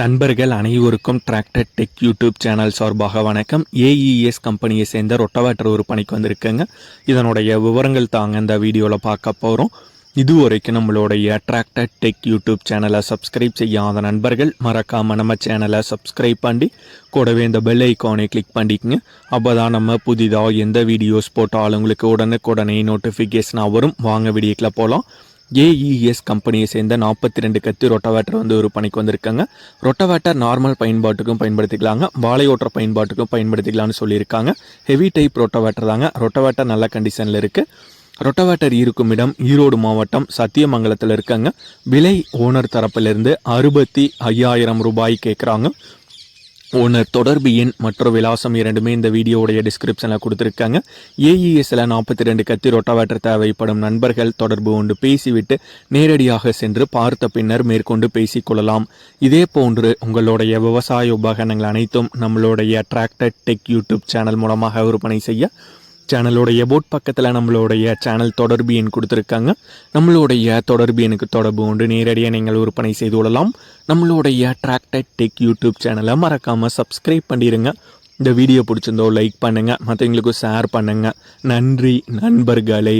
நண்பர்கள் அனைவருக்கும் tractor tech YouTube channel சார்பாக வணக்கம். ஏஇஎஸ் கம்பெனியை சேர்ந்த ரொட்டவேட்டர் ஒரு பணிக்கு வந்திருக்கேங்க. இதனுடைய விவரங்கள் தாங்க இந்த வீடியோவில் பார்க்க போகிறோம் இது வரைக்கும் நம்மளுடைய டிராக்டர் டெக் யூடியூப் சேனலை சப்ஸ்கிரைப் செய்யாத நண்பர்கள் மறக்காமல் நம்ம சேனலை சப்ஸ்கிரைப் பண்ணி கூடவே இந்த பெல் ஐக்கானை கிளிக் பண்ணிக்கங்க. அப்போ தான் நம்ம புதிதாக எந்த வீடியோஸ் போட்டாலும் உங்களுக்கு உடனுக்குடனே நோட்டிஃபிகேஷனாக வரும். வாங்க வீடியோக்கில் போகலாம் ஏஇஎஸ் கம்பெனியை சேர்ந்த நாற்பத்தி ரெண்டு கத்தி ரொட்டவேட்டர் வந்து ஒரு பணிக்கு வந்திருக்காங்க. ரொட்டவேட்டர் நார்மல் பயன்பாட்டுக்கும் பயன்படுத்திக்கலாங்க. வாழை ஓட்டுற பயன்பாட்டுக்கும் பயன்படுத்திக்கலாம்னு சொல்லியிருக்காங்க. ஹெவி டைப் ரொட்டவேட்டர் தாங்க. ரொட்டவேட்டர் நல்ல கண்டிஷனில் இருக்குது ரொட்டவேட்டர் இருக்கும் இடம் ஈரோடு மாவட்டம் சத்தியமங்கலத்தில் இருக்காங்க. விலை ஓனர் தரப்பிலிருந்து அறுபத்தி ஐயாயிரம் ரூபாய் கேட்குறாங்க ஓனர் தொடர்பு எண் மற்றும் விலாசம் இரண்டுமே இந்த வீடியோவுடைய டிஸ்கிரிப்ஷனில் கொடுத்துருக்காங்க. ஏஇஎஸ்ல நாற்பத்தி ரெண்டு கத்தி ரொட்டாவேட்டர் தேவைப்படும் நண்பர்கள் தொடர்பு கொண்டு பேசிவிட்டு நேரடியாக சென்று பார்த்த பின்னர் மேற்கொண்டு பேசிக்கொள்ளலாம் இதே போன்று உங்களுடைய விவசாய உபகரணங்கள் அனைத்தும் நம்மளுடைய டிராக்டர் டெக் யூடியூப் சேனல் மூலமாக விற்பனை செய்ய சேனலோடைய போட் பக்கத்தில் நம்மளுடைய சேனல் தொடர்பு எண் கொடுத்துருக்காங்க. நம்மளுடைய தொடர்பு எனக்கு தொடர்பு கொண்டு நேரடியாக நீங்கள் விற்பனை செய்து கொள்ளலாம். நம்மளுடைய டிராக்டர் டெக் யூடியூப் சேனலை மறக்காமல் சப்ஸ்கிரைப் பண்ணிடுங்க இந்த வீடியோ பிடிச்சிருந்தோ லைக் பண்ணுங்கள் மற்றவங்களுக்கும் ஷேர் பண்ணுங்கள் நன்றி நண்பர்களே.